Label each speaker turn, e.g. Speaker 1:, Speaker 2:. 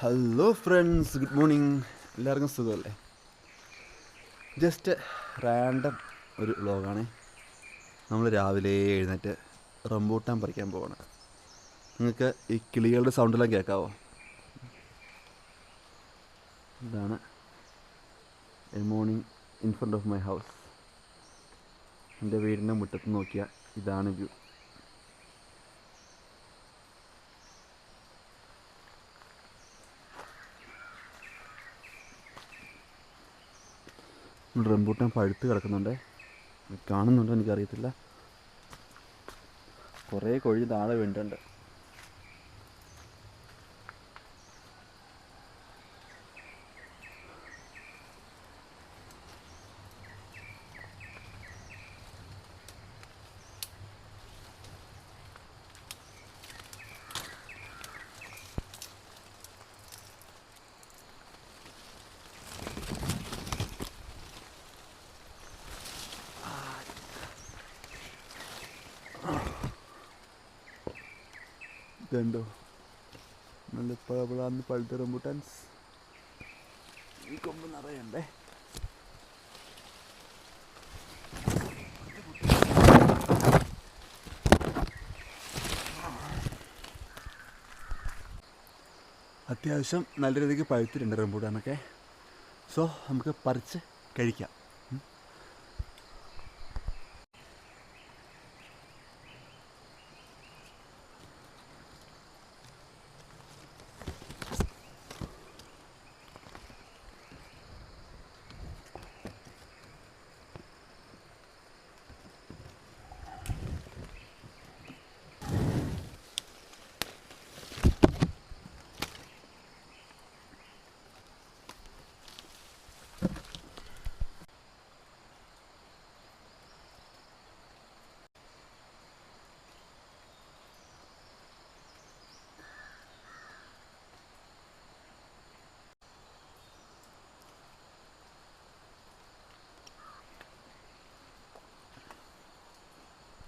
Speaker 1: Hello friends good morning എല്ലാവർക്കും സുഖമല്ലേ? Just random ഒരു വ്ളോഗാണ് നമ്മൾ രാവിലെ എഴുന്നേറ്റ് റംബൂട്ടാൻ പറിക്കാൻ പോവാണ്. നിങ്ങൾക്ക് ഈ കിളികളുടെ സൗണ്ടെല്ലാം കേൾക്കാവോ? ഇതാണ് a morning in front of my house എന്റെ വീടിന്റെ മുറ്റത്ത് നോക്കിയാൽ ഇതാണ് വ്യൂ റംബൂട്ടാൻ പഴുത്ത് കിടക്കുന്നുണ്ട്. കാണുന്നുണ്ടോ എനിക്കറിയത്തില്ല. കുറേ കൊഴി താഴെ വീണിട്ടുണ്ട്. ഇതുണ്ടോ? നല്ല പഴപ്പഴാന്ന് പഴുത്ത റംബുട്ടൻസ്. ഈ കൊമ്പ് നിറയണ്ടേ? അത്യാവശ്യം നല്ല രീതിക്ക് പഴുത്തിട്ടുണ്ട് റംബൂട്ടാനൊക്കെ. സോ നമുക്ക് പറിച്ച് കഴിക്കാം.